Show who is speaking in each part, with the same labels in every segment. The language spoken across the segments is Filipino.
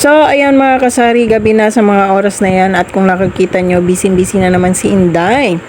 Speaker 1: So, ayan mga kasari, gabi na sa mga oras na yan at kung nakikita nyo, busy-busy na naman si Inday.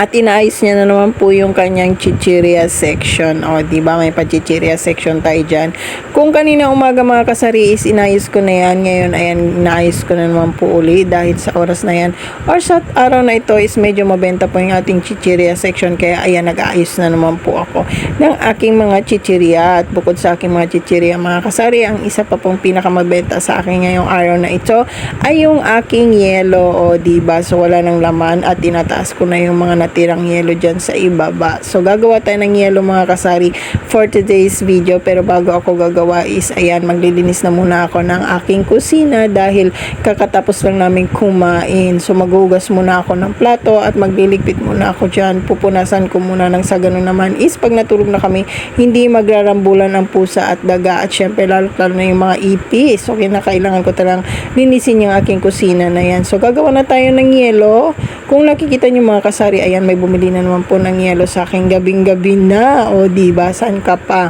Speaker 1: At inaayos niya na naman po yung kanyang chichiria section. O, di ba may pa-chichiria section tayo dyan. Kung kanina umaga mga kasari is inayos ko na yan. Ngayon, ayan, inaayos ko na naman po uli dahil sa oras na yan. Or sa araw na ito is medyo mabenta po yung ating chichiria section. Kaya ayan, nag-aayos na naman po ako ng aking mga chichiria. At bukod sa aking mga chichiria mga kasari, ang isa pa pong pinakamabenta sa akin ngayong araw na ito ay yung aking yellow. O, di ba? So, wala nang laman at tinataas ko na yung mga natirang yellow dyan sa ibaba. So, gagawa tayo ng yellow mga kasari for today's video. Pero bago ako gagawa is, ayan, maglilinis na muna ako ng aking kusina dahil kakatapos lang namin kumain. So, maghugas muna ako ng plato at magliligpit muna ako dyan. Pupunasan ko muna ng sa ganun naman is pag natulog na kami, hindi magrarambulan ang pusa at daga at syempre lalo lalo na yung mga ipis. So, kinakailangan ko talang linisin yung aking kusina na yan. So, gagawa na tayo ng yelo. Kung nakikita nyo mga kasari, ayan, may bumili na naman po ng yelo sa aking gabing-gabi na. O, diba? Saan ka pa?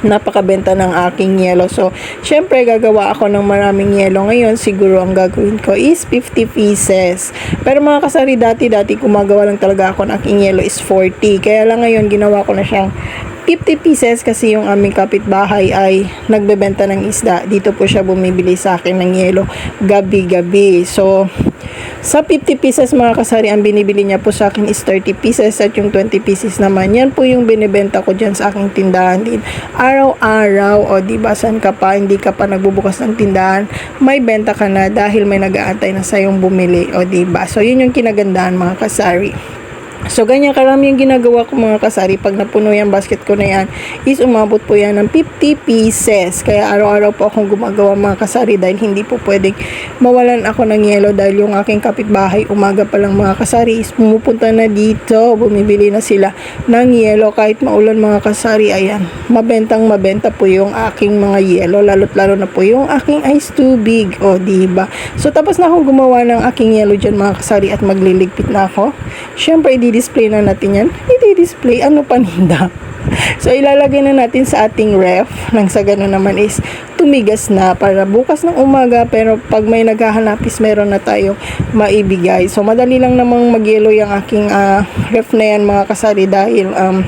Speaker 1: napakabenta ng aking yelo. So, syempre, gagawa ako ng maraming yelo ngayon. Siguro, ang gagawin ko is 50 pieces. Pero mga kasari, dati-dati, gumagawa lang talaga ako ng aking yelo is 40. Kaya lang ngayon, ginawa ko na siyang 50 pieces kasi yung aming kapitbahay ay nagbebenta ng isda. Dito po siya bumibili sa akin ng yelo gabi-gabi. So, sa 50 pieces mga kasari, ang binibili niya po sa akin is 30 pieces at yung 20 pieces naman, yan po yung binibenta ko dyan sa aking tindahan din. Araw-araw, o di ba saan ka pa, hindi ka pa nagbubukas ng tindahan, may benta ka na dahil may nag-aantay na sa yung bumili, o di ba So, yun yung kinagandahan mga kasari. So, ganyan karami yung ginagawa ko mga kasari. Pag napuno yung basket ko na yan, is umabot po yan ng 50 pieces. Kaya araw-araw po akong gumagawa mga kasari dahil hindi po pwedeng mawalan ako ng yelo dahil yung aking kapitbahay umaga pa lang mga kasari is pumupunta na dito. Bumibili na sila ng yelo kahit maulan mga kasari. Ayan, mabentang mabenta po yung aking mga yelo. Lalo't lalo na po yung aking ice tubig. O, diba? So, tapos na akong gumawa ng aking yelo dyan mga kasari at magliligpit na ako. Siyempre, i-display na natin yan. I-display, ano paninda? So, ilalagay na natin sa ating ref. Nang sa ganun naman is tumigas na para bukas ng umaga. Pero pag may naghahanapis, meron na tayo maibigay. So, madali lang namang magyelo yung aking ah, ref na yan mga kasari dahil um,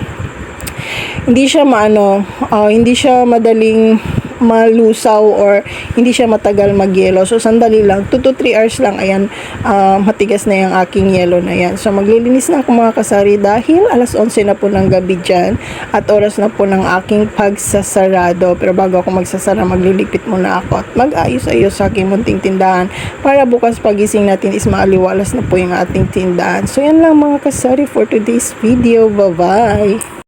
Speaker 1: hindi siya maano, ah, hindi siya madaling malusaw or hindi siya matagal magyelo. So, sandali lang. 2 to 3 hours lang. Ayan, ah, matigas na yung aking yelo na yan. So, maglilinis na ako mga kasari dahil alas 11 na po ng gabi dyan at oras na po ng aking pagsasarado. Pero bago ako magsasara, magliligpit muna ako at mag-ayos-ayos sa aking munting tindahan para bukas pagising natin is maaliwalas na po yung ating tindahan. So, yan lang mga kasari for today's video. Bye-bye!